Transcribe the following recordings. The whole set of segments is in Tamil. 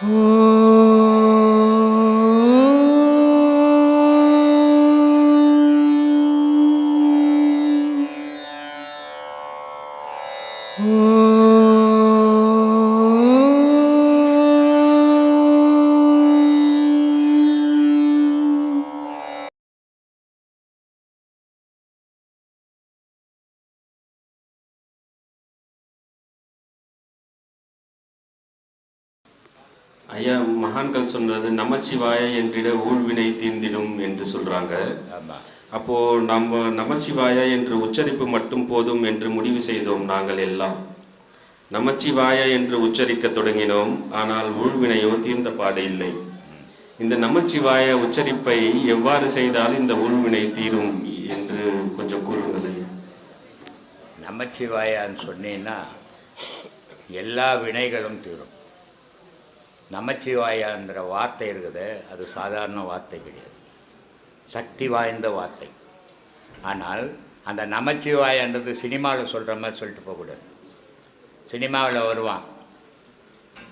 ஐயா மகான்கள் சொன்னது நமச்சிவாய என்றிட ஊழ்வினை தீர்ந்திடும் என்று சொல்றாங்க. ஆமாம் அப்போ நம்ம நமச்சிவாய என்று உச்சரிப்பு மட்டும் போதும் என்று முடிவு செய்தோம் நாங்கள் எல்லாம். நமச்சிவாய என்று உச்சரிக்க தொடங்கினோம் ஆனால் ஊழ்வினையோ தீர்ந்த பாடு இல்லை. இந்த நமச்சிவாய உச்சரிப்பை எவ்வாறு செய்தால் இந்த ஊழ்வினை தீரும் என்று கொஞ்சம் கூறுங்கள். ஐயா. நமச்சிவாயான்னு சொன்னீங்கன்னா எல்லா வினைகளும் தீரும். நமச்சிவாயான்ற வார்த்தை இருக்குது. அது சாதாரண வார்த்தை கிடையாது. சக்தி வாய்ந்த வார்த்தை. ஆனால் அந்த நமச்சிவாயன்றது சினிமாவில் சொல்கிற மாதிரி சொல்லிட்டு போகக்கூடாது. சினிமாவில் வருவான்.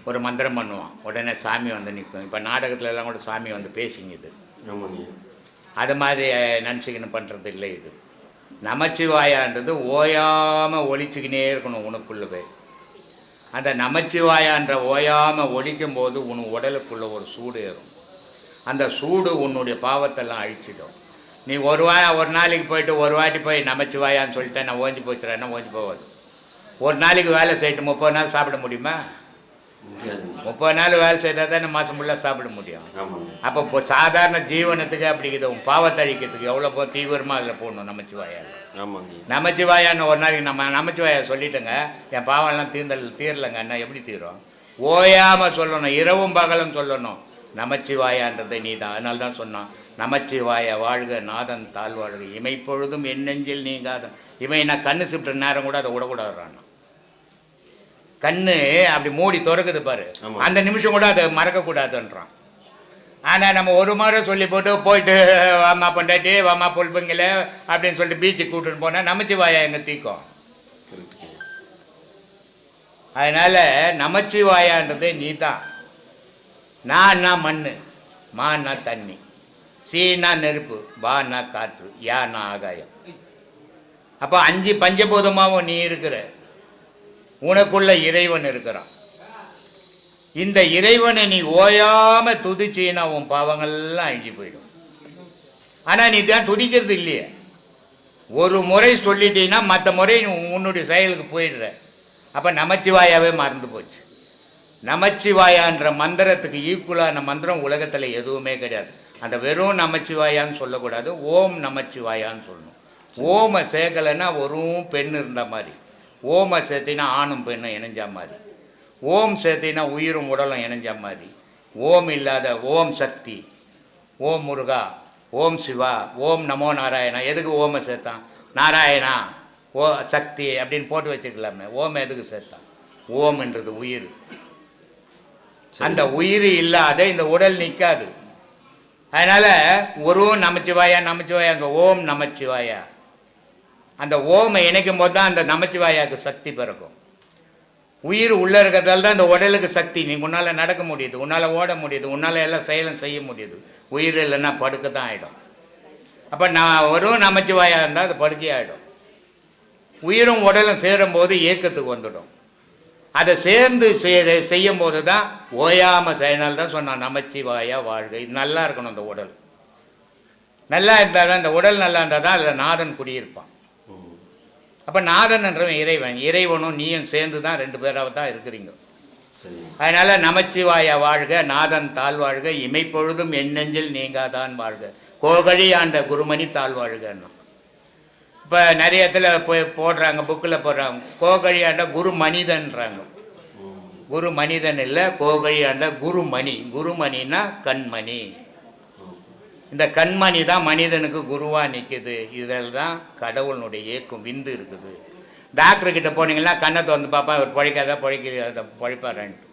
ஒரு மந்திரம் பண்ணுவான். உடனே சாமி வந்து நிற்கும். இப்போ நாடகத்துல எல்லாம் கூட சாமி வந்து பேசிங்குது. அது மாதிரி நினச்சிக்கணும் பண்ணுறது இல்லை இது. நமச்சிவாயான்றது ஓயாமல் ஒழிச்சுக்கினே இருக்கணும் உனக்குள்ளவே. அந்த நமச்சிவாயான்ற ஓயாமல் ஒழிக்கும் போது உன் உடலுக்குள்ள ஒரு சூடு ஏறும். அந்த சூடு உன்னுடைய பாவத்தெல்லாம் அழிச்சிடும். நீ ஒரு வா ஒரு நாளைக்கு போயிட்டு ஒரு வாட்டி போய் நமச்சிவாயான்னு சொல்லிட்டேன் நான் ஓஞ்சி போச்சுறேன்னா ஓஞ்சி போகாது? ஒரு நாளைக்கு வேலை செய்யிட்டு முப்பது நாள் சாப்பிட முடியுமா? முப்பது நாள் வேலை செய்தால் தானே மாதம் ஃபுல்லாக சாப்பிட முடியும். அப்போ இப்போ சாதாரண ஜீவனத்துக்கு அப்படிங்குது உன் பாவத்தை அழிக்கிறதுக்கு எவ்வளோ போ தீவிரமாக அதில் போடணும் நமச்சிவாயால். நமச்சிவாயான்னு ஒரு நாளைக்கு நம்ம நமச்சிவாயா சொல்லிட்டேங்க. என் பாவம்லாம் தீர்ந்தல் தீரலைங்க அண்ணா. எப்படி தீரும்? ஓயாமல் சொல்லணும் இரவும் பகலும் சொல்லணும். நமச்சிவாயான்றதை நீ தான் அதனால தான் சொன்னான். நமச்சிவாய வாழ்க நாதன் தாழ்வாழ்க. இமைப்பொழுதும் என் நெஞ்சில் நீங்காதன் இவன் நான் கண்ணு சிப்பிட்ட நேரம் கூட அதை விடக்கூடாதுறான். கண்ணு அப்படி மூடி திறக்குது பாரு. அந்த நிமிஷம் கூட அதை மறக்கக்கூடாதுன்றான். ஆனால் நம்ம ஒரு முறை சொல்லி போட்டு போயிட்டு வாமா பொண்டாட்டி வாமா பொல்புங்கள அப்படின்னு சொல்லிட்டு பீச்சுக்கு கூட்டின்னு போனால் நமச்சிவாயா எங்க தீக்கும். அதனால் நமச்சிவாயான்றது நீ தான் நான்னா மண் மான்னா தண்ணி. சீனா நெருப்பு பான்னா காற்று யானா ஆகாயம். அப்போ அஞ்சு பஞ்சபூதமாகவும் நீ இருக்கிற. உனக்குள்ள இறைவன் இருக்கிறான். இந்த இறைவனை நீ ஓயாம துதிச்சீன்னா உன் பாவங்கள்லாம் அழிஞ்சு போயிடும். ஆனால் நீ தான் துதிக்கிறது இல்லையே. ஒரு முறை சொல்லிட்டீங்கன்னா மற்ற முறை உன்னுடைய செயலுக்கு போயிடுற. அப்போ நமச்சிவாயாவே மறந்து போச்சு. நமச்சிவாயான்ற மந்திரத்துக்கு ஈக்குவலான மந்திரம் உலகத்தில் எதுவுமே கிடையாது. அந்த வெறும் நமச்சிவாயான்னு சொல்லக்கூடாது ஓம் நமச்சிவாயான்னு சொல்லணும். ஓம சேகலைன்னா வெறும் பெண் இருந்த மாதிரி. ஓம சேர்த்தினா ஆணும் பெண்ணும் இணைஞ்ச மாதிரி. ஓம் சேர்த்தினா உயிரும் உடலும் இணைஞ்ச மாதிரி. ஓம் இல்லாத ஓம் சக்தி. ஓம் முருகா ஓம் சிவா ஓம் நமோ நாராயணா. எதுக்கு ஓம சேர்த்தான்? நாராயணா ஓ சக்தி அப்படின்னு போட்டு வச்சுக்கலாமே ஓம் எதுக்கு சேர்த்தான்? ஓம்ன்றது உயிர். அந்த உயிர் இல்லாத இந்த உடல் நிற்காது அதனால ஒரு நமச்சிவாயா நமச்சிவாயா அங்கே ஓம் நமச்சிவாயா. அந்த ஓமை இணைக்கும் போது தான் அந்த நமச்சிவாயாவுக்கு சக்தி பிறக்கும். உயிர் உள்ளே இருக்கிறதால தான் இந்த உடலுக்கு சக்தி. நீ உன்னால் நடக்க முடியுது உன்னால் ஓட முடியுது உன்னால் எல்லாம் செயலும் செய்ய முடியுது. உயிர் இல்லைன்னா படுக்க தான் ஆகிடும் அப்போ நான் வரும் நமச்சிவாயாக இருந்தால் அது படுக்கை ஆகிடும் உயிரும் உடலும் சேரும்போது இயக்கத்துக்கு வந்துடும். அதை சேர்ந்து செய்யும் போது தான் ஓயாமல் செய்யனால தான் சொன்னான் நமச்சிவாயா வாழ்க. இது நல்லா இருக்கணும் அந்த உடல். நல்லா இருந்தால் தான் இந்த உடல் நல்லா இருந்தால் தான் அதில் நாதன் குடியிருப்பான். அப்போ நாதன் என்றவன் இறைவன். இறைவனும் நீயும் சேர்ந்து தான் ரெண்டு பேராக தான் இருக்கிறீங்க. சரி. அதனால நமச்சிவாய வாழ்க நாதன் தாழ்வாழ்க இமைப்பொழுதும் என் நெஞ்சில் நீங்காதான் வாழ்க. கோகழி ஆண்ட குருமணி தாழ்வாழ்கன்னா இப்போ நிறைய இடத்துல போய் போடுறாங்க புக்கில் போடுறாங்க. கோகழி ஆண்ட குரு மனிதன்றாங்க. குரு மனிதன் இல்லை கோகழி ஆண்ட குருமணி. குருமணின்னா கண்மணி. இந்த கண்மணி தான் மனிதனுக்கு குருவாக நிற்குது இதில் தான் கடவுளுடைய இயக்கம் விந்து இருக்குது. டாக்டர் கிட்ட போனீங்கன்னா கண்ணை திறந்து பார்ப்பா அவர் பழைக்காத அதை பழைப்பாரன்ட்டு.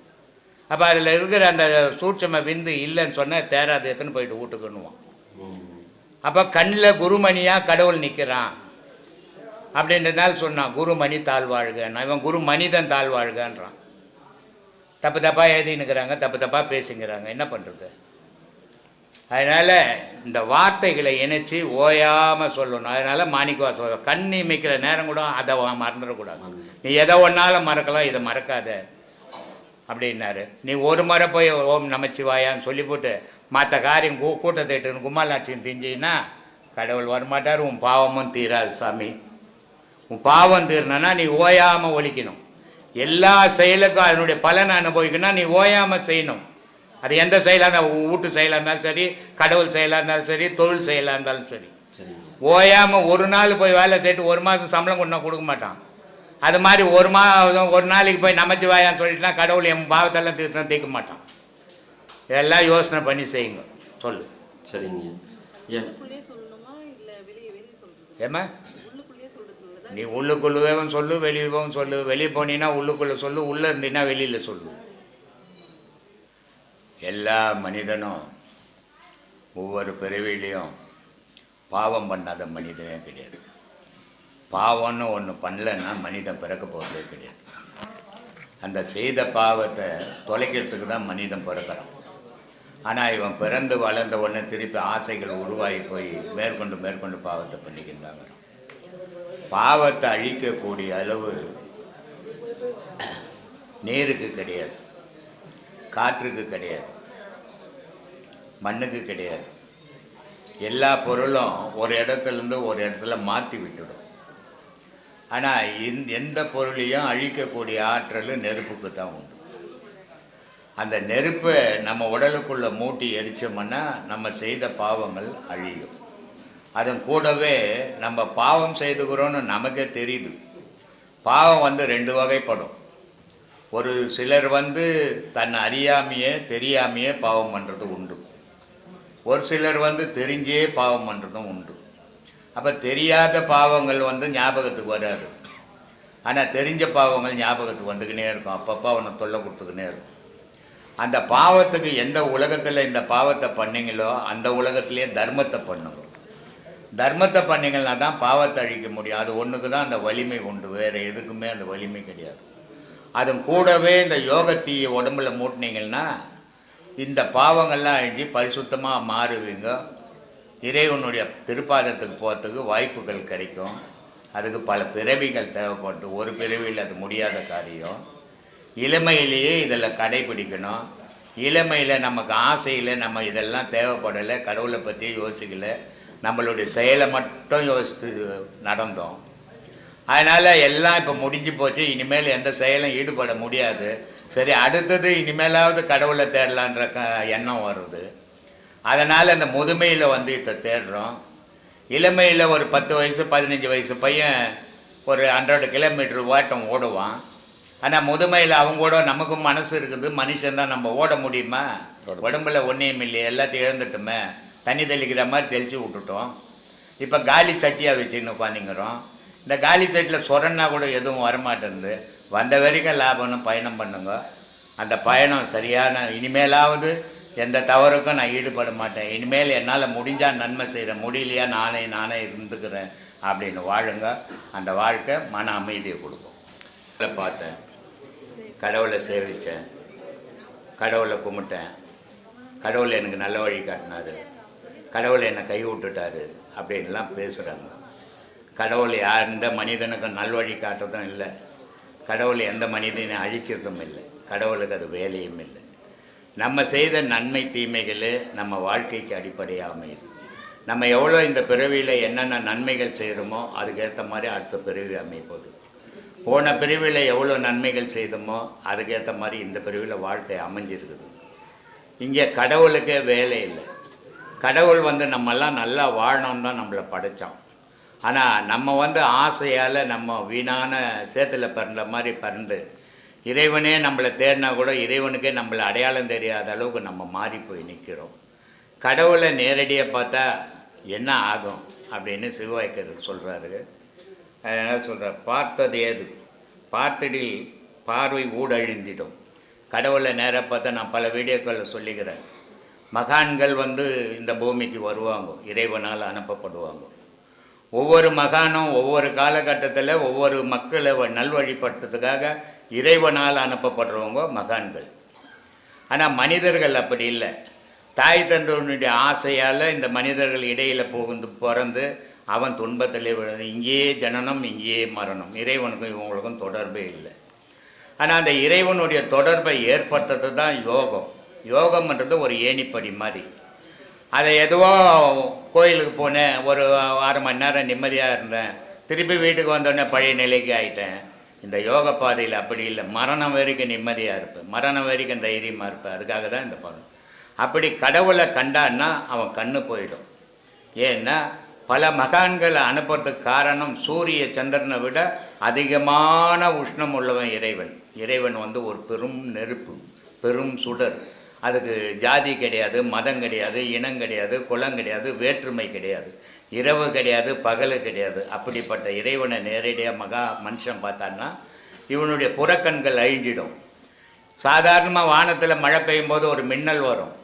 அப்போ அதில் இருக்கிற அந்த சூட்சம விந்து இல்லைன்னு சொன்னால் தேராது எத்தனை போயிட்டு வீட்டுக்குன்னுவான். அப்போ கண்ணில் குருமணியாக கடவுள் நிற்கிறான் அப்படின்றதுனால சொன்னான் குருமணி தாழ்வாழ்கன்னு. இவன் குரு மனிதன் தாழ்வாழ்கன்றான். தப்பு தப்பாக எழுதினுக்கிறாங்க தப்பு தப்பாக பேசுங்கிறாங்க என்ன பண்ணுறது அதனால் இந்த வார்த்தைகளை இணைச்சி ஓயாமல் சொல்லணும். அதனால் மாணிக்கவா சொல்ல கண் இமைக்கிற நேரம் கூட அதை மறந்துடக்கூடாது. நீ எதை ஒன்றாலும் மறக்கலாம் இதை மறக்காத. அப்படின்னாரு. நீ ஒரு முறை போய் ஓம் நமச்சிவாயான்னு சொல்லி போட்டு மற்ற காரியம் கூ கூட்டத்தை கும்மாலாட்சியும் கும்மாலாட்சியம் திஞ்சின்னா கடவுள் வரமாட்டார் உன் பாவமும் தீராது சாமி. உன் பாவம் தீரணும்னா நீ ஓயாமல் ஒழிக்கணும். எல்லா செயலுக்கும் அதனுடைய பலனை அனுபவிக்கணும்னா நீ ஓயாமல் செய்யணும். அது எந்த செயலாக இருந்தால் வீட்டு செயலாக இருந்தாலும் சரி கடவுள் செயலாக இருந்தாலும் சரி தொழில் செயலாக இருந்தாலும் சரி. ஓயாமல் ஒரு நாள் போய் வேலை செய்யிட்டு ஒரு மாதம் சம்பளம் கொண்டு நான் கொடுக்க மாட்டான். அது மாதிரி ஒரு மாதம் ஒரு நாளைக்கு போய் நமச்சிவாயான்னு சொல்லிட்டுனா கடவுள் என் பாவத்தெல்லாம் தீர்த்தம் தீர்க்க மாட்டான். இதெல்லாம் யோசனை பண்ணி செய்யுங்க. சொல்லு. சரிங்க. ஏம்மா? நீ உள்ளுக்குள்ளவேவும் சொல்லு வெளியவும் சொல்லு. வெளியே போனீங்கன்னா உள்ளுக்குள்ளே சொல்லு உள்ளே இருந்தீங்கன்னா வெளியில் சொல்லு. எல்லா மனிதனும் ஒவ்வொரு பிறவிலையும் பாவம் பண்ணாத மனிதனே கிடையாது. பாவம்னு ஒன்று பண்ணலைன்னா மனிதன் பிறக்க போகிறதே கிடையாது. அந்த செய்த பாவத்தை தொலைக்கிறதுக்கு தான் மனிதன் பிறக்கிறான். ஆனால் இவன் பிறந்து வளர்ந்த உடனே திருப்பி ஆசைகள் உருவாகி போய் மேற்கொண்டு மேற்கொண்டு பாவத்தை பண்ணிக்கின்றாங்க. பாவத்தை அழிக்கக்கூடிய அளவு நேருக்கு கிடையாது. காற்றுக்கு கிடையாது. மண்ணுக்கு கிடையாது. எல்லா பொருளும் ஒரு இடத்துலேருந்து ஒரு இடத்துல மாற்றி விட்டுடும். ஆனால் இந் எந்த பொருளையும் அழிக்கக்கூடிய ஆற்றல் நெருப்புக்கு தான் உண்டு. அந்த நெருப்பை நம்ம உடலுக்குள்ளே மூட்டி எரிச்சோம்னா நம்ம செய்த பாவங்கள் அழியும். அதன் கூடவே நம்ம பாவம் செய்துக்கிறோன்னு நமக்கே தெரியுது. பாவம் வந்து ரெண்டு வகைப்படும். ஒரு சிலர் வந்து தன் அறியாமையே தெரியாமையே பாவம் பண்ணுறது உண்டு. ஒரு சிலர் வந்து தெரிஞ்சே பாவம் பண்ணுறதும் உண்டு. அப்போ தெரியாத பாவங்கள் வந்து ஞாபகத்துக்கு வராது. ஆனால் தெரிஞ்ச பாவங்கள் ஞாபகத்துக்கு வந்துக்கினே இருக்கும். அப்பப்போ அவனை தொல்லை கொடுத்துக்கினே இருக்கும். அந்த பாவத்துக்கு எந்த உலகத்தில் இந்த பாவத்தை பண்ணீங்களோ அந்த உலகத்திலேயே தர்மத்தை பண்ணுங்க. தர்மத்தை பண்ணிங்கன்னா தான் பாவத்தை அழிக்க முடியும். அது ஒன்றுக்கு தான் அந்த வலிமை உண்டு. வேறு எதுக்குமே அந்த வலிமை கிடையாது. அதுவும் கூடவே இந்த யோகத்தீயை உடம்புல மூட்டினீங்கன்னா இந்த பாவங்கள்லாம் அழிஞ்சு பரிசுத்தமாக மாறுவீங்க. இறைவனுடைய திருப்பாதத்துக்கு போகிறதுக்கு வாய்ப்புகள் கிடைக்கும். அதுக்கு பல பிறவிகள் தேவைப்பட்டு ஒரு பிறவியில் அது முடியாத காரியம். இளமையிலேயே இதில் கடைபிடிக்கணும். இளமையில் நமக்கு ஆசையில் நம்ம இதெல்லாம் தேவைப்படலை கடவுளை பற்றி யோசிக்கலை. நம்மளுடைய செயலை மட்டும் யோசித்து நடந்தோம். அதனால் எல்லாம் இப்போ முடிஞ்சு போச்சு. இனிமேல் எந்த செயலும் ஈடுபட முடியாது. சரி அடுத்தது இனிமேலாவது கடவுளை தேடலான்ற க எண்ணம் வருது. அதனால் அந்த முதுமையில் வந்து இதை தேடுறோம். இளமையில் ஒரு பத்து வயசு பதினஞ்சு வயசு பையன் ஒரு ஹண்ட்ரட் கிலோமீட்டர் ஓட்டம் ஓடுவான். ஆனால் முதுமையில் அவங்க கூட நமக்கும் மனசு இருக்குது. மனுஷன் தான் நம்ம ஓட முடியுமா? உடம்புல ஒன்றையும் இல்லையே எல்லாத்தையும் இழந்துட்டோமே. தண்ணி தெளிக்கிற மாதிரி தெளித்து விட்டுட்டோம். இப்போ காலி சட்டியாக வச்சுன்னு உட்காந்துங்கிறோம் இந்த காலி சட்டியில் சொரன்னா கூட எதுவும் வரமாட்டேங்குது. வந்த வரைக்கும் லாபம்னு பயணம் பண்ணுங்க. அந்த பயணம் சரியான இனிமேலாவது எந்த தவறுக்கும் நான் ஈடுபட மாட்டேன். இனிமேல் என்னால் முடிஞ்சால் நன்மை செய்கிறேன் முடியலையா நானே நானே இருந்துக்கிறேன் அப்படின்னு வாழுங்க. அந்த வாழ்க்கை மன அமைதியை கொடுக்கும். பார்த்தேன். கடவுளை சேவித்தேன் கடவுளை கும்பிட்டேன். கடவுள் எனக்கு நல்ல வழி காட்டினாரு. கடவுளை என்னை கை விட்டுட்டாரு அப்படின்லாம் பேசுகிறாங்க கடவுள் யார் எந்த மனிதனுக்கும் நல்வழி காட்டுறதும் இல்லை. கடவுள் எந்த மனிதனை அழிக்கிறதும் இல்லை. கடவுளுக்கு அது வேலையும் இல்லை. நம்ம செய்த நன்மை தீமைகள் நம்ம வாழ்க்கைக்கு அடிப்படையாக அமையுது நம்ம எவ்வளோ இந்த பிறவியில் என்னென்ன நன்மைகள் செய்கிறோமோ அதுக்கேற்ற மாதிரி அடுத்த பிறவி அமைப்போகுது போன பிரிவில் எவ்வளோ நன்மைகள் செய்தோமோ அதுக்கேற்ற மாதிரி இந்த பிரிவில் வாழ்க்கை அமைஞ்சிருக்குது. இங்கே கடவுளுக்கே வேலை இல்லை. கடவுள் வந்து நம்மெல்லாம் நல்லா வாழணும்னு தான் நம்மளை படைத்தான் ஆனால் நம்ம வந்து ஆசையால் நம்ம வீணான சேத்துல பிறந்த மாதிரி பிறந்து இறைவனே நம்மளை தேடினா கூட இறைவனுக்கே நம்மளை அடையாளம் தெரியாத அளவுக்கு நம்ம மாறி போய் நிற்கிறோம் கடவுளை நேரடியாக பார்த்தா என்ன ஆகும் அப்படின்னு சிவாய்க்கர் சொல்கிறாரு அதனால் சொல்கிறார் பார்த்தது ஏது பார்த்தடில் பார்வை ஊடழிந்திடும். கடவுளை நேராக பார்த்தா நான் பல வீடியோக்களில் சொல்லிக்கிறேன். மகான்கள் வந்து இந்த பூமிக்கு வருவாங்க இறைவனால் அனுப்பப்படுவாங்க. ஒவ்வொரு மகானும் ஒவ்வொரு காலகட்டத்தில் ஒவ்வொரு மக்களை வ- நல்வழிப்படுத்துறதுக்காக இறைவனால் அனுப்பப்படுறவங்க மகான்கள். ஆனால் மனிதர்கள் அப்படி இல்லை. தாய் தந்தவனுடைய ஆசையால் இந்த மனிதர்கள் இடையில் புகுந்து பிறந்து அவன் துன்பத்திலே விழுந்து இங்கேயே ஜனனம் இங்கேயே மரணம். இறைவனுக்கும் இவங்களுக்கும் தொடர்பே இல்லை. ஆனால் அந்த இறைவனுடைய தொடர்பை ஏற்படுத்துறது தான் யோகம். யோகம்ன்றது ஒரு ஏணிப்படி மாதிரி. அதை எதுவோ கோயிலுக்கு போனேன். ஒரு அரை மணி நேரம் நிம்மதியாக இருந்தேன். திருப்பி வீட்டுக்கு வந்தோடனே பழைய நிலைக்கு ஆயிட்டேன். இந்த யோக பாதையில் அப்படி இல்லை. மரணம் வரைக்கும் நிம்மதியாக இருப்பேன். மரணம் வரைக்கும் தைரியமாக இருப்பேன். அதுக்காக தான் இந்த படம் அப்படி கடவுளை கண்டான்னா அவன் கண்ணு போயிடும். ஏன்னா பல மகான்களை அனுப்புறதுக்கு காரணம் சூரிய சந்திரனை விட அதிகமான உஷ்ணம் உள்ளவன் இறைவன். இறைவன் வந்து ஒரு பெரும் நெருப்பு பெரும் சுடர். அதுக்கு ஜாதி கிடையாது மதம் கிடையாது இனம் கிடையாது குலம் கிடையாது வேற்றுமை கிடையாது. இரவு கிடையாது பகல் கிடையாது. அப்படிப்பட்ட இறைவனை நேரடியாக மகா மனுஷன் பார்த்தான்னா இவனுடைய புறக்கண்கள் அழிஞ்சிடும். சாதாரணமாக வானத்தில் மழை பெய்யும் போது ஒரு மின்னல் வரும்.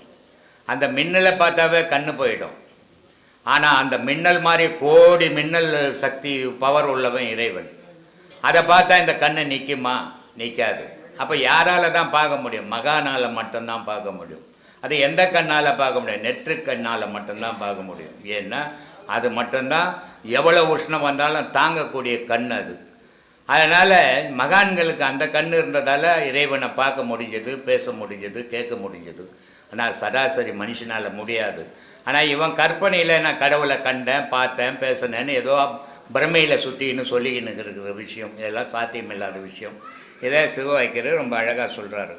அந்த மின்னலை பார்த்தாவே கண்ணு போயிடும். ஆனால் அந்த மின்னல் மாதிரி கோடி மின்னல் சக்தி பவர் உள்ளவன் இறைவன். அதை பார்த்தா இந்த கண்ணை நிற்குமா நிற்காது அப்போ யாரால தான் பார்க்க முடியும்? மகானால் மட்டும்தான் பார்க்க முடியும். அது எந்த கண்ணால் பார்க்க முடியும்? நெற்று கண்ணால் மட்டும்தான் பார்க்க முடியும். ஏன்னா அது மட்டும்தான் எவ்வளோ உஷ்ணம் வந்தாலும் தாங்கக்கூடிய கண் அது. அதனால் மகான்களுக்கு அந்த கண் இருந்ததால் இறைவனை பார்க்க முடிஞ்சது பேச முடிஞ்சது கேட்க முடிஞ்சது. ஆனால் சராசரி மனுஷனால் முடியாது. ஆனால் இவன் கற்பனையில் நான் கடவுளை கண்டேன் பார்த்தேன் பேசினேன்னு ஏதோ பிரமையில் சுற்றின்னு சொல்லிக்கின்னு இருக்கிற விஷயம். இதெல்லாம் சாத்தியமில்லாத விஷயம். இதை சிவவாய்க்கர் ரொம்ப அழகாக சொல்கிறாரு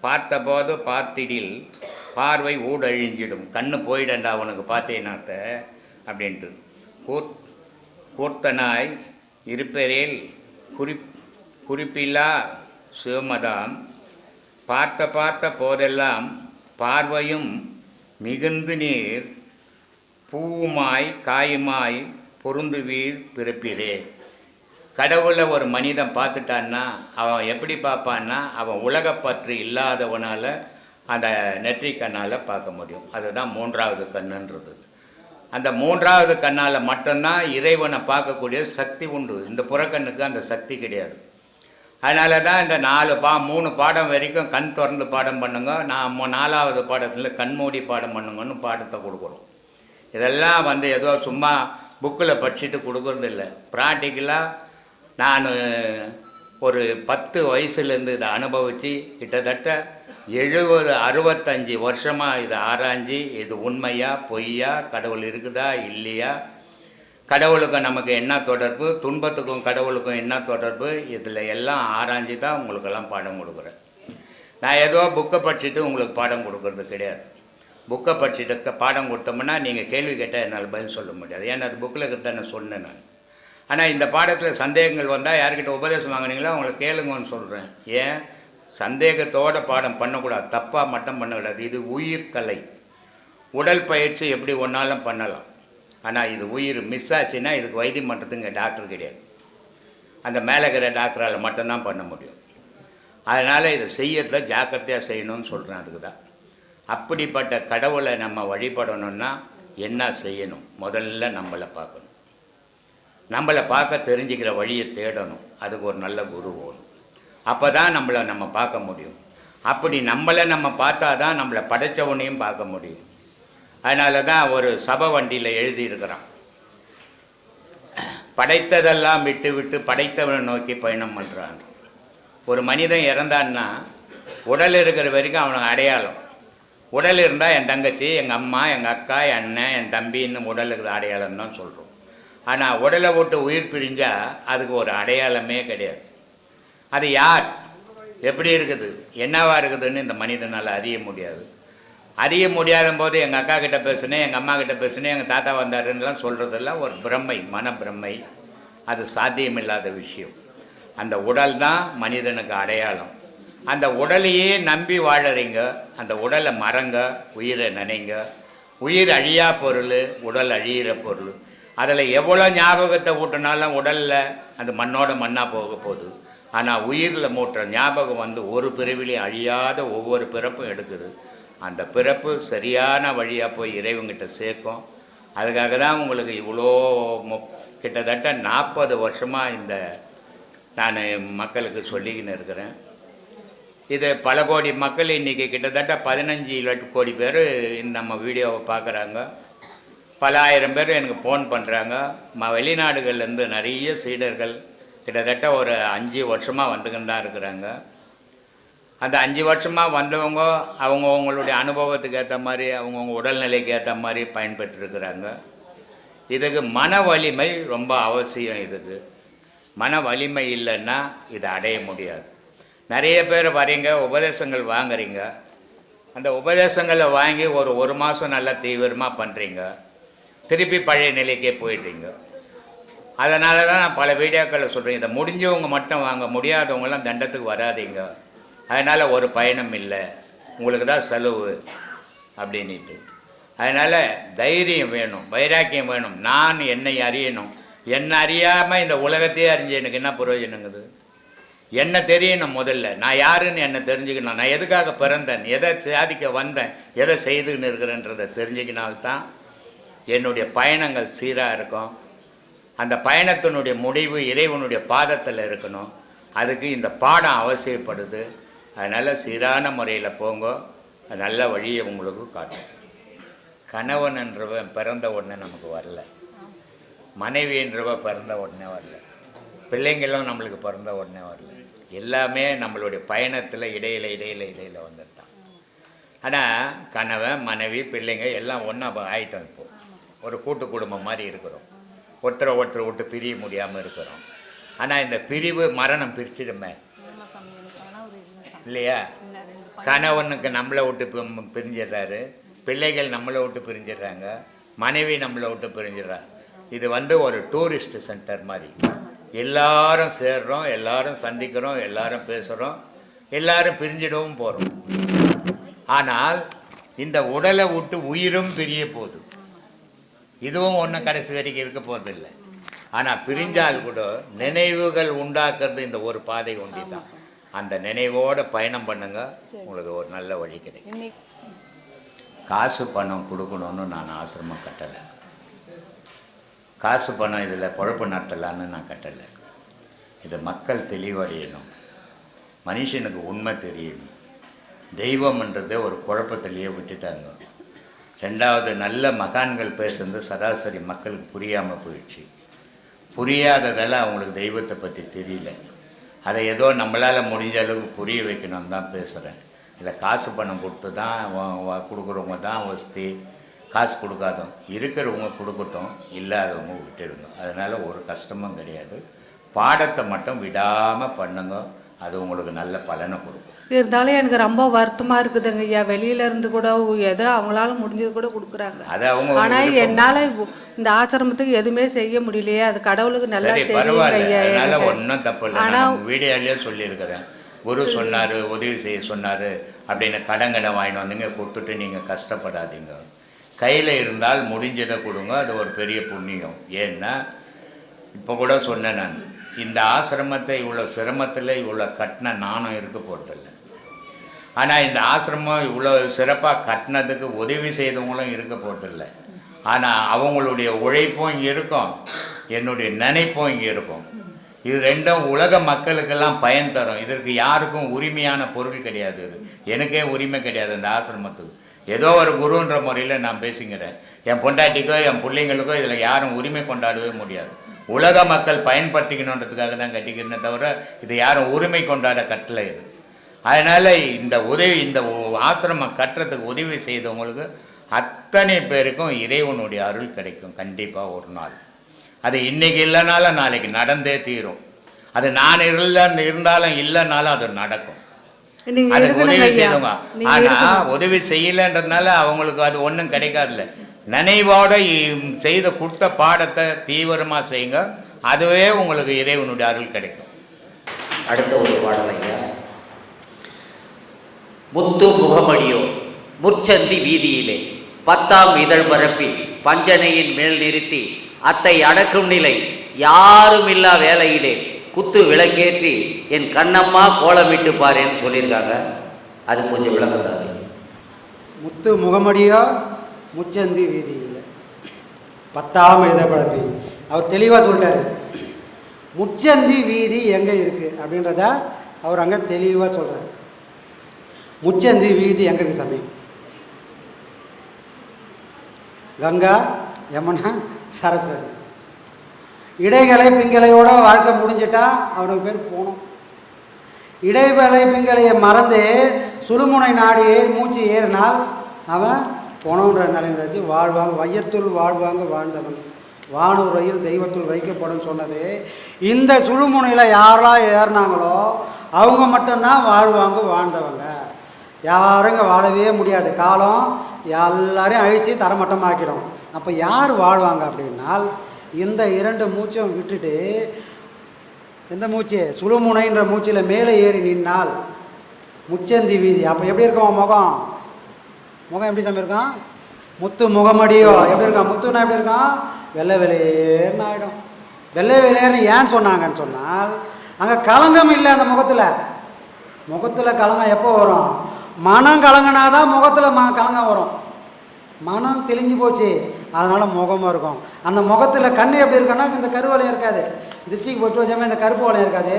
பார்த்தபோது பார்த்திடில் பார்வை ஊடழிஞ்சிடும். கண்ணு போயிடண்டா அவனுக்கு பார்த்தேனாத்த அப்படின்ட்டு. கூத் கூர்த்தனாய் இருப்பரேல் குறிப் குறிப்பில்லா சிவமதாம் பார்த்த பார்த்த போதெல்லாம் பார்வையும் மிகுந்து நீர் பூவுமாய் காயுமாய் பொருந்துவீர் பிறப்பிரே கடவுளை ஒரு மனிதன் பார்த்துட்டான்னா அவன் எப்படி பார்ப்பான்னா அவன் உலகப்பற்று இல்லாதவனால் அந்த நெற்றி கண்ணால் பார்க்க முடியும். அதுதான் மூன்றாவது கண்ணுன்றது. அந்த மூன்றாவது கண்ணால் மட்டும்தான் இறைவனை பார்க்கக்கூடிய சக்தி உண்டு. இந்த புறக்கண்ணுக்கு அந்த சக்தி கிடையாது. அதனால தான் இந்த நாலு பா மூணு பாடம் வரைக்கும் கண் திறந்து பாடம் பண்ணுங்க. நான் நாலாவது பாடத்தில் கண்மூடி பாடம் பண்ணுங்கன்னு பாடத்தை கொடுக்குறோம். இதெல்லாம் வந்து ஏதோ சும்மா புக்கில் படிச்சுட்டு கொடுக்குறது இல்லை ப்ராக்டிக்கலாக நான் ஒரு பத்து வயசுலேருந்து இதை அனுபவித்து கிட்டத்தட்ட எழுபது அறுபத்தஞ்சி வருஷமாக இதை ஆராய்ஞ்சி இது உண்மையா பொய்யா கடவுள் இருக்குதா இல்லையா? கடவுளுக்கும் நமக்கு என்ன தொடர்பு? துன்பத்துக்கும் கடவுளுக்கும் என்ன தொடர்பு? இதில் எல்லாம் ஆராய்ஞ்சு தான் உங்களுக்கெல்லாம் பாடம் கொடுக்குறேன். நான் ஏதோ புக்கை படிச்சுட்டு உங்களுக்கு பாடம் கொடுக்கறது கிடையாது. புக்கை படிச்சுட்டு பாடம் கொடுத்தோம்னா நீங்கள் கேள்வி கேட்டால் என்னால் பதில் சொல்ல முடியாது. ஏன்னா அது புக்கில் இருக்கிறத நான் சொன்னேன் நான். ஆனால் இந்த பாடத்தில் சந்தேகங்கள் வந்தால் யார்கிட்ட உபதேசம் வாங்கினீங்களோ அவங்கள கேளுங்கன்னு சொல்கிறேன் ஏன்? சந்தேகத்தோட பாடம் பண்ணக்கூடாது. தப்பாக மட்டும் பண்ணக்கூடாது. இது உயிர் கலை. உடல் பயிற்சி எப்படி ஒன்றாலும் பண்ணலாம். ஆனால் இது உயிர் மிஸ் ஆச்சுன்னா இதுக்கு வைத்தியம் பண்ணுறதுங்க டாக்டர் கிடையாது. அந்த மேலே இருக்கிற டாக்டரால் மட்டும்தான் பண்ண முடியும். அதனால் இதை செய்யறத ஜாக்கிரதையாக செய்யணும்னு சொல்கிறேன் அதுக்கு தான் அப்படிப்பட்ட கடவுளை நம்ம வழிபடணும்னா என்ன செய்யணும்? முதல்ல நம்மளை பார்க்கணும். நம்மளை பார்க்க தெரிஞ்சுக்கிற வழியை தேடணும். அதுக்கு ஒரு நல்ல குரு வேணும். அப்போ தான் நம்மளை நம்ம பார்க்க முடியும். அப்படி நம்மளை நம்ம பார்த்தா தான் நம்மளை படைச்சவனையும் பார்க்க முடியும். அதனால தான் ஒரு சபை வண்டியில் எழுதியிருக்கிறான். படைத்ததெல்லாம் விட்டு விட்டு படைத்தவனை நோக்கி பயணம் பண்ணுறான் ஒரு மனிதன் இறந்தான்னா உடல் இருக்கிற வரைக்கும் அவனுக்கு அடையாளம். உடல் இருந்தால் என் தங்கச்சி எங்கள் அம்மா எங்கள் அக்கா என் அண்ணன் என் தம்பின்னு உடல் இருக்கிற அடையாளம் தான் சொல்கிறோம் ஆனால் உடலை விட்டு உயிர் பிரிஞ்சால் அதுக்கு ஒரு அடையாளமே கிடையாது. அது யார்? எப்படி இருக்குது? என்னவா இருக்குதுன்னு இந்த மனிதனால் அறிய முடியாது. அறிய முடியாத போது எங்கள் அக்கா கிட்ட பேசுனேன் எங்கள் அம்மா கிட்ட பேசுனேன் எங்கள் தாத்தா வந்தாருன்னெலாம் சொல்கிறதெல்லாம் ஒரு பிரம்மை மன பிரம்மை அது சாத்தியமில்லாத விஷயம். அந்த உடல் தான் மனிதனுக்கு அடையாளம். அந்த உடலையே நம்பி வாழறீங்க அந்த உடலை மறங்க உயிரை நினைங்க. உயிர் அழியா பொருள் உடல் அழியிற பொருள். அதில் எவ்வளோ ஞாபகத்தை ஊட்டினாலும் உடலில் அது மண்ணோட மண்ணாக போக போகுது. ஆனால் உயிரில் மூட்டுற ஞாபகம் வந்து ஒரு பிறவிலையும் அழியாத ஒவ்வொரு பிறப்பும் எடுக்குது. அந்த பிறப்பு சரியான வழியாக போய் இறைவங்கிட்ட சேர்க்கும். அதுக்காக தான் உங்களுக்கு இவ்வளோ கிட்டத்தட்ட நாற்பது வருஷமாக இந்த நான் மக்களுக்கு சொல்லிக்கின்னு இருக்கிறேன். இது பல கோடி மக்கள் இன்றைக்கி கிட்டத்தட்ட பதினஞ்சு லட்சம் கோடி பேர் நம்ம வீடியோவை பார்க்குறாங்க. பல ஆயிரம் பேர் எனக்கு ஃபோன் பண்ணுறாங்க ம வெளிநாடுகள்லேருந்து நிறைய சீடர்கள் கிட்டத்தட்ட ஒரு அஞ்சு வருஷமாக வந்துக்கின்னு தான் இருக்கிறாங்க. அந்த அஞ்சு வருஷமாக வந்தவங்க அவங்க அவங்களுடைய அனுபவத்துக்கு ஏற்ற மாதிரி அவங்கவுங்க உடல்நிலைக்கு ஏற்ற மாதிரி பயன்பெற்றிருக்கிறாங்க. இதுக்கு மன வலிமை ரொம்ப அவசியம் இதுக்கு. மன வலிமை இல்லைன்னா இதை அடைய முடியாது. நிறைய பேர் வரீங்க உபதேசங்கள் வாங்குறீங்க. அந்த உபதேசங்களை வாங்கி ஒரு ஒரு மாதம் நல்லா தீவிரமாக பண்ணுறீங்க திருப்பி பழைய நிலைக்கே போயிடுறீங்க. அதனால தான் நான் பல வீடியோக்களில் சொல்கிறேன் இதை முடிஞ்சவங்க மட்டும் வாங்க முடியாதவங்களாம் தண்டத்துக்கு வராதீங்க. அதனால் ஒரு பயணம் இல்லை. உங்களுக்கு தான் செலவு அப்படின்ட்டு அதனால் தைரியம் வேணும் வைராக்கியம் வேணும். நான் என்னை அறியணும். என்னை அறியாமல் இந்த உலகத்தையே அறிஞ்சு எனக்கு என்ன பிரயோஜனங்குது என்ன தெரியணும் முதல்ல. நான் யாருன்னு என்னை தெரிஞ்சுக்கணும். நான் எதுக்காக பிறந்தேன்? எதை சாதிக்க வந்தேன்? எதை செய்துன்னு இருக்கிறேன்றதை தெரிஞ்சுக்கினால்தான் என்னுடைய பயணங்கள் சீராக இருக்கும். அந்த பயணத்தினுடைய முடிவு இறைவனுடைய பாதத்தில் இருக்கணும். அதுக்கு இந்த பாடம் அவசியப்படுது. அதனால் சீரான முறையில் போங்க. நல்ல வழியை உங்களுக்கு காட்டும். கணவன் என்றவன் பிறந்த உடனே நமக்கு வரல. மனைவி என்றவ பிறந்த உடனே வரல. பிள்ளைங்களும் நம்மளுக்கு பிறந்த உடனே வரல. எல்லாமே நம்மளுடைய பயணத்தில் இடையில இடையில இடையில வந்துட்டான். ஆனால் கணவன் மனைவி பிள்ளைங்க எல்லாம் ஒன்றா ஆகிட்டோம் ஒரு கூட்டு குடும்பம் மாதிரி இருக்கிறோம். ஒருத்தரை ஒருத்தரை விட்டு பிரிய முடியாமல் இருக்கிறோம். ஆனால் இந்த பிரிவு மரணம் பிரிச்சிடுமே. இல்லையா? கணவனுக்கு நம்மளை விட்டு பிரிஞ்சிடுறாரு. பிள்ளைகள் நம்மளை விட்டு பிரிஞ்சிடுறாங்க. மனைவி நம்மளை விட்டு பிரிஞ்சிடுறாங்க இது வந்து ஒரு டூரிஸ்ட் சென்டர் மாதிரி. எல்லாரும் சேர்றோம் எல்லாரும் சந்திக்கிறோம் எல்லாரும் பேசுகிறோம் எல்லாரும் பிரிஞ்சிடவும் போகிறோம் ஆனால் இந்த உடலை விட்டு உயிரும் பிரிய போகுது. இதுவும் ஒன்றும் கடைசி வரைக்கும் இருக்க போகிறதில்ல ஆனால் பிரிஞ்சால் கூட நினைவுகள் உண்டாக்குறது இந்த ஒரு பாதை ஒண்டி தான் அந்த நினைவோட பயணம் பண்ணுங்க உங்களுக்கு ஒரு நல்ல வழி கிடைக்கும். காசு பணம் கொடுக்கணும்னு நான் ஆசிரமம் கட்டலை. காசு பணம் இதில் பொழப்பு நடத்தலான்னு நான் கட்டலை. இது மக்கள் தெளிவடையணும். மனுஷனுக்கு உண்மை தெரியணும். தெய்வம்ன்றதை ஒரு குழப்பத்திலேயே விட்டுட்டாங்க. ரெண்டாவது நல்ல மகான்கள் பேசுறது சராசரி மக்களுக்கு புரியாமல் போயிடுச்சு. புரியாததால் அவங்களுக்கு தெய்வத்தை பற்றி தெரியல. அதை ஏதோ நம்மளால் முடிஞ்ச அளவுக்கு புரிய வைக்கணும்னு தான் பேசுகிறேன் இல்லை காசு பணம் கொடுத்து தான் கொடுக்குறவங்க தான் வசதி. காசு கொடுக்காதவங்க இருக்கிறவங்க கொடுக்கட்டும் இல்லாதவங்க விட்டுருங்க அதனால் ஒரு கஷ்டமும் கிடையாது. பாடத்தை மட்டும் விடாமல் பண்ணுங்க. அது உங்களுக்கு நல்ல பலனை கொடுக்கும். இருந்தாலும் எனக்கு ரொம்ப வருத்தமா இருக்குதுங்க ஐயா. வெளியில இருந்து கூட ஏதோ அவங்களால முடிஞ்சது கூட கொடுக்குறாங்க. அது அவங்க ஆனா விருப்பம். என்னால இந்த ஆசிரமத்துக்கு எதுவுமே செய்ய முடியலையே. அது கடவுளுக்கு நல்லா எனக்கு. ஒன்றும் தப்பு இல்லை. ஆனா நான் வீடியோலயே சொல்லியிருக்கிறேன். குரு சொன்னார் உதவி செய்ய சொன்னார் அப்படின்னு கடன் வாங்கிட்டு வந்தீங்க கொடுத்துட்டு நீங்கள் கஷ்டப்படாதீங்க. கையில் இருந்தால் முடிஞ்சதை கொடுங்க அது ஒரு பெரிய புண்ணியம். ஏன்னா இப்போ கூட சொன்னேன் நான் இந்த ஆசிரமத்தை இவ்வளோ சிரமத்தில் இவ்வளோ கட்டின நானும் இருக்க போகிறதில்ல ஆனால் இந்த ஆசிரமம் இவ்வளோ சிறப்பாக கட்டினதுக்கு உதவி செய்தவங்களும் இருக்க போகிறதில்லை ஆனால் அவங்களுடைய உழைப்பும் இங்கே இருக்கும். என்னுடைய நினைப்பும் இங்கே இருக்கும். இது ரெண்டும் உலக மக்களுக்கெல்லாம் பயன் தரும். இதற்கு யாருக்கும் உரிமையான பொருள் கிடையாது இது. எனக்கே உரிமை கிடையாது இந்த ஆசிரமத்துக்கு. ஏதோ ஒரு குருன்ற முறையில் நான் பேசிக்கிறேன். என் பொண்டாட்டிக்கோ என் பிள்ளைங்களுக்கோ இதில் யாரும் உரிமை கொண்டாடவே முடியாது. உலக மக்கள் பயன்படுத்திக்கணுன்றதுக்காக தான் கட்டிக்கிறேனே தவிர இது யாரும் உரிமை கொண்டாட கட்டலை இது. அதனால் இந்த உதவி இந்த ஆசிரமம் கட்டுறதுக்கு உதவி செய்தவங்களுக்கு அத்தனை பேருக்கும் இறைவனுடைய அருள் கிடைக்கும் கண்டிப்பாக ஒரு நாள். அது இன்னைக்கு இல்லைனாலும் நாளைக்கு நடந்தே தீரும். அது நான் இல்லை இருந்தாலும் இல்லைனாலும் அது நடக்கும். இருக்கணுங்க உதவி செய்தவங்க. நீங்க ஆனா இருக்கணும். உதவி செய்யலைன்றதுனால அவங்களுக்கு அது ஒன்றும் கிடைக்காதுல்ல. நினைவோட செய்த கொடுத்த பாடத்தை தீவிரமா செய்யுங்க. அதுவே உங்களுக்கு இறைவனுடைய அருள் கிடைக்கும். அடுத்த ஒரு பாடல் ஐயா. முத்து முகமடியோ முற்சந்தி வீதியிலே பத்தாம் இதழ் பரப்பி பஞ்சனையின் மேல் நிறுத்தி அத்தை அடக்கும் நிலை யாரும் இல்லா வேலையிலே குத்து விளக்கேற்றி என் கண்ணம்மா கோலமிட்டு பாருன்னு சொல்லியிருக்காங்க. அது கொஞ்சம் விளக்கத்தாரு முத்து முகமடியா முச்சந்தி வீதியில். பத்தாம் இதழ் பரப்பி. அவர் தெளிவாக சொல்லிட்டார். முச்சந்தி வீதி எங்கே இருக்குது அப்படின்றத அவர் அங்கே தெளிவாக சொல்கிறார் முச்சந்தி வீதி எங்கே இருக்குது சாமி? கங்கா யமுனா சரஸ்வதி. இடைகளை பிங்களையோட வாழ்க்கை முடிஞ்சிட்டா அவனுக்கு பேர் போனோம். இடைவேளை பிங்களையை மறந்து சுழுமுனை நாடி ஏறி மூச்சு ஏறினால் அவன் போனோன்ற நிலைமை வச்சு வாழ்வாங்க வையத்துள் வாழ்வாங்க வாழ்ந்தவன். வானூரையில் தெய்வத்துள் வைக்கப்படும் சொன்னது. இந்த சுழுமுனையில் யாரெல்லாம் ஏறினாங்களோ அவங்க மட்டும்தான் வாழ்வாங்க வாழ்ந்தவங்க. யாரும் இங்கே வாழவே முடியாது. காலம் எல்லாரையும் அழித்து தரமட்டமாக்கிடும். அப்போ யார் வாழ்வாங்க அப்படின்னால் இந்த இரண்டு மூச்சும் விட்டுட்டு எந்த மூச்சு? சுழுமுனைன்ற மூச்சில் மேலே ஏறி நின்னால் முச்சந்தி வீதி. அப்போ எப்படி இருக்கும் முகம்? முகம் எப்படி சாமி இருக்கான் முத்து முகமடியோ. எப்படி இருக்கான் முத்துனா எப்படி இருக்கான் வெள்ளை வெளியேர்னு ஆகிடும் வெள்ளை வெளியேர்னு ஏன் சொன்னாங்கன்னு சொன்னால் அங்கே களங்கம் இல்லை அந்த முகத்தில். முகத்தில் களங்கம் எப்போ வரும்? மனம் கலங்கினாதான் முகத்தில் ம கலங்க வரும். மனம் தெளிஞ்சு போச்சு அதனால் முகமாக இருக்கும். அந்த முகத்தில் கண் எப்படி இருக்குன்னா இந்த கருவலையும் இருக்காது. திருஷ்டிக்கு பொட்டு வச்சாமல் இந்த கருப்பு வளையம் இருக்காது.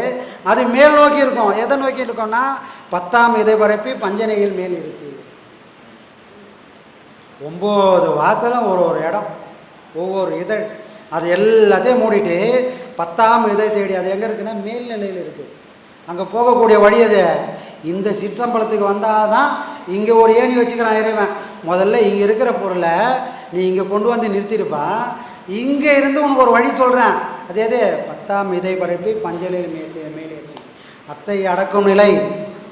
அது மேல் நோக்கி இருக்கும். எதை நோக்கி இருக்கும்னா பத்தாம் இதை பரப்பி பஞ்சனையில் மேல் இருக்கு ஒம்பது வாசலும் ஒரு ஒரு இடம் ஒவ்வொரு இதழ். அது எல்லாத்தையும் மூடிட்டு பத்தாம் இதை தேடி அது எங்கே இருக்குன்னா மேல்நிலையில் இருக்குது அங்கே போகக்கூடிய வழி அது. இந்த சிற்றம்பலத்துக்கு வந்தால் தான் இங்கே ஒரு ஏணி வச்சுக்கிறான் இறைவன். முதல்ல இங்கே இருக்கிற பொருளை நீ இங்கே கொண்டு வந்து நிறுத்தியிருப்பா இங்கே இருந்து உனக்கு ஒரு வழி சொல்கிறேன் அது எது? பத்தாம் இதை பரப்பி பஞ்சலில் மேத்தி மேலேற்றி அத்தை அடக்கும் நிலை.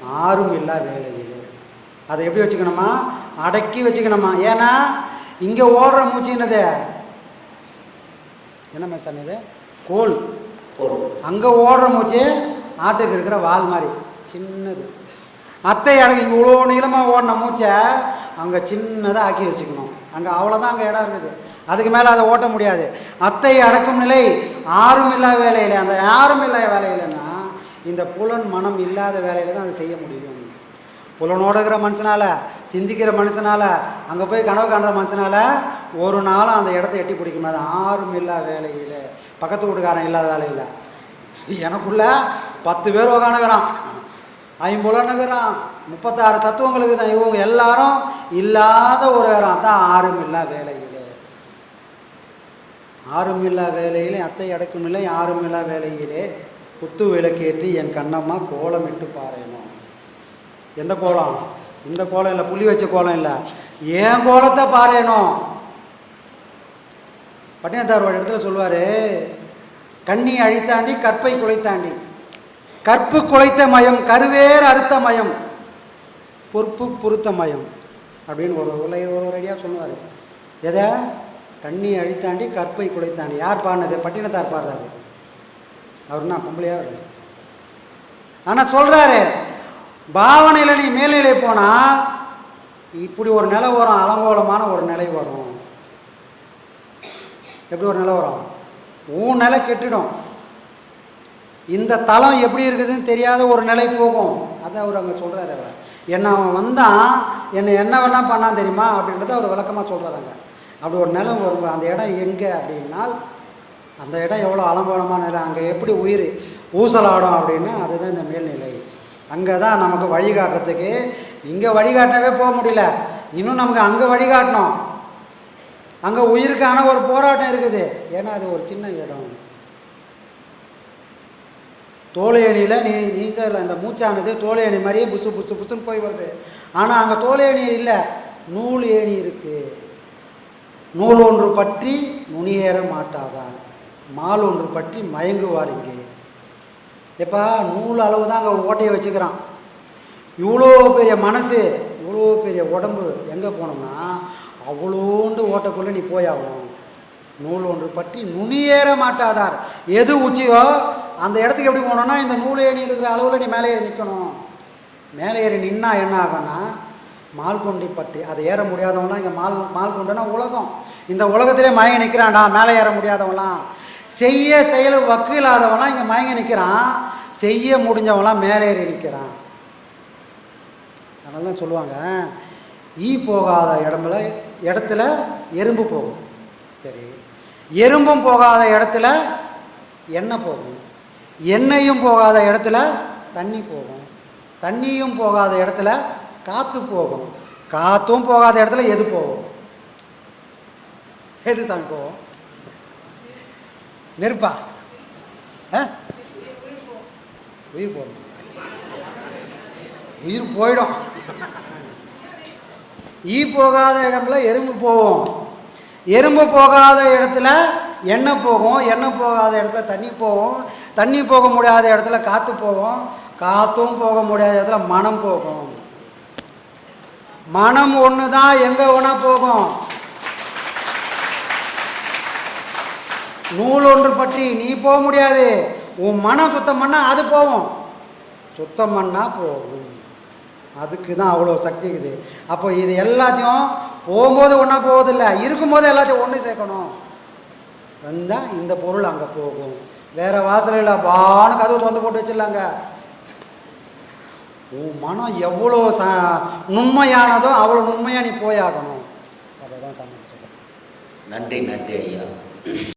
ஆறும் இல்லா வேலையிலே. அதை எப்படி வச்சுக்கணுமா? அடக்கி வச்சுக்கணுமா? ஏன்னா இங்கே ஓடுற மூச்சு என்னது? என்ன மாதிரி சாமி இது? கோல். அங்கே ஓடுற மூச்சு ஆட்டுக்கு இருக்கிற வால் மாதிரி. சின்னது. அத்தை அடங்கி இங்கே இவ்வளோ நீளமாக ஓடின மூச்சை அங்கே சின்னதாக ஆக்கி வச்சுக்கணும். அங்கே அவ்வளோதான் அங்கே இடம் இருக்குது. அதுக்கு மேலே அதை ஓட்ட முடியாது. அத்தை அடக்கும் நிலை ஆறும் இல்லா வேலையில் அந்த யாரும் இல்லா வேலையிலன்னா இந்த புலன் மனம் இல்லாத வேலையில் தான் அதை செய்ய முடியும். புலனோடுகிற மனுஷனால் சிந்திக்கிற மனுஷனால் அங்கே போய் கனவு காண்ற மனுஷனால ஒரு நாளும் அந்த இடத்த எட்டி பிடிக்க முடியாது. ஆறும் இல்லா வேலையில் பக்கத்து வீட்டுக்காரன் இல்லாத வேலையில். எனக்குள்ள பத்து பேர் உக்காணுக்கிறான் ஐம்புலனுக்கிறான் முப்பத்தாறு தத்துவங்களுக்கு தான் இவங்க எல்லாரும் இல்லாத ஒரு வேறான் தான் ஆறுமில்லா வேலையிலே. வேலையில் வேலையிலே அத்தை அடக்குமில்லை ஆறுமில்லா வேலையிலே. குத்து விளக்கேற்றி என் கண்ணம்மா கோலமிட்டு பாறையணும் எந்த கோலம்? இந்த கோலம் இல்லை புள்ளி வச்ச கோலம் இல்லை. ஏன் கோலத்தை பாறையணும் பட்டினத்தார் ஒரு இடத்துல சொல்லுவார் கண்ணி அழித்தாண்டி கற்பை குலைத்தாண்டி. கற்பு குலைத்த மயம் கருவேறு அறுத்த மயம் பொறுப்பு பொருத்த மயம் அப்படின்னு ஒரு ஒரு ஒரு ஒரு அடியாக சொல்லுவார். எதை? தண்ணி அழித்தாண்டி கற்பை குலைத்தாண்டி. யார் பாடினது? பட்டினத்தார் பாடுறாரு. அவர்னா என்ன அவரு? ஆனால் சொல்கிறாரு பாவனையில் நீ மேல்நிலை போனால் இப்படி ஒரு நிலை வரும் அலங்கோலமான ஒரு நிலை வரும். எப்படி ஒரு நிலை வரும்? உன் நிலை கெட்டுடும். இந்த தலம் எப்படி இருக்குதுன்னு தெரியாத ஒரு நிலை போகும். அதை அவர் அங்கே சொல்கிறாரு அவர். என்னை அவன் வந்தான் என்னை என்ன வேணால் பண்ணான் தெரியுமா? அப்படின்றத அவர் விளக்கமாக சொல்கிறாங்க அப்படி ஒரு நிலம் வரும் அந்த இடம் எங்கே அப்படின்னால் அந்த இடம் எவ்வளோ அலங்கோலமான நிலை அங்கே எப்படி உயிர் ஊசலாடும் அப்படின்னு அதுதான் இந்த மேல்நிலை. அங்கே தான் நமக்கு வழிகாட்டுறதுக்கு இங்கே வழிகாட்டவே போக முடியல. இன்னும் நமக்கு அங்கே வழிகாட்டணும் அங்கே உயிருக்கான ஒரு போராட்டம் இருக்குது. ஏன்னா அது ஒரு சின்ன இடம். தோலையணியில் நீ நீச்சல் அந்த மூச்சானது தோலையணி மாதிரியே புசு புசு புசுன்னு போய் வருது. ஆனால் அங்கே தோலையணி இல்லை. நூல் ஏணி இருக்குது நூல் ஒன்று பற்றி நுனியேற மாட்டாதார் மால் ஒன்று பற்றி மயங்குவார் இங்கே. எப்பா நூல் அளவு தான் அங்கே ஓட்டையை வச்சுக்கிறான். இவ்வளோ பெரிய மனசு இவ்வளோ பெரிய உடம்பு எங்கே போனோம்னா அவ்வளோண்டு ஓட்டைக்குள்ளே நீ போயாகணும். நூல் ஒன்று பற்றி நுனியேற மாட்டாதார். எது உச்சியோ அந்த இடத்துக்கு எப்படி போனோன்னா இந்த நூல் ஏணி இருக்கிற அளவில் நீ மேலே ஏறி நிற்கணும் மேலே ஏறி நின்னா என்ன ஆகும்னா மால்கொண்டி பட்டி அதை ஏற முடியாதவங்களாம் இங்கே மால் மால்கொண்டுனா உலகம். இந்த உலகத்திலே மயங்கி நிற்கிறான்டா மேலே ஏற முடியாதவங்களாம் செய்ய செயல் வக்கு இல்லாதவங்களாம் இங்கே மயங்கி நிற்கிறான் செய்ய முடிஞ்சவங்களாம் மேலே ஏறி நிற்கிறான் அதனால தான் சொல்லுவாங்க ஈ போகாத இடம்புல இடத்துல எறும்பு போகும். சரி. எறும்பும் போகாத இடத்துல எண்ணெய் போகும். எண்ணெயும் போகாத இடத்துல தண்ணி போகும். தண்ணியும் போகாத இடத்துல காற்று போகும். காற்றும் போகாத இடத்துல எது போகும்? எது சாமி போகும்? நெருப்பா? ஆ? உயிர் போகும். உயிர் போயிடும். ஈ போகாத இடம்ல எறும்பு போகும். எறும்பு போகாத இடத்துல எண்ணெய் போகும் எண்ணெய் போகாத இடத்துல தண்ணி போகும் தண்ணி போக முடியாத இடத்துல காற்று போகும் காற்றும் போக முடியாத இடத்துல மனம் போகும். மனம் ஒன்று தான் எங்கே ஒன்றா போகும். நூல் ஒன்று பற்றி நீ போக முடியாது. உன் மனம் சுத்தம் பண்ணால் அது போகும். சுத்தம் பண்ணால் போகும். அதுக்கு தான் அவ்வளோ சக்தி இருக்குது. அப்போ இது எல்லாத்தையும் போகும்போது ஒன்றா போவதில்ல இருக்கும்போது எல்லாத்தையும் ஒன்று சேர்க்கணும். வந்தால் இந்த பொருள் அங்கே போகும். வேறு வாசலில் பானு கதவு திறந்து போட்டு வச்சிடலாங்க. உன் மனம் எவ்வளோ ச நுண்மையானதோ அவ்வளோ நுண்மையாக நீ போயாகணும். அதை தான் சமைச்சு நன்றி நன்றி ஐயா.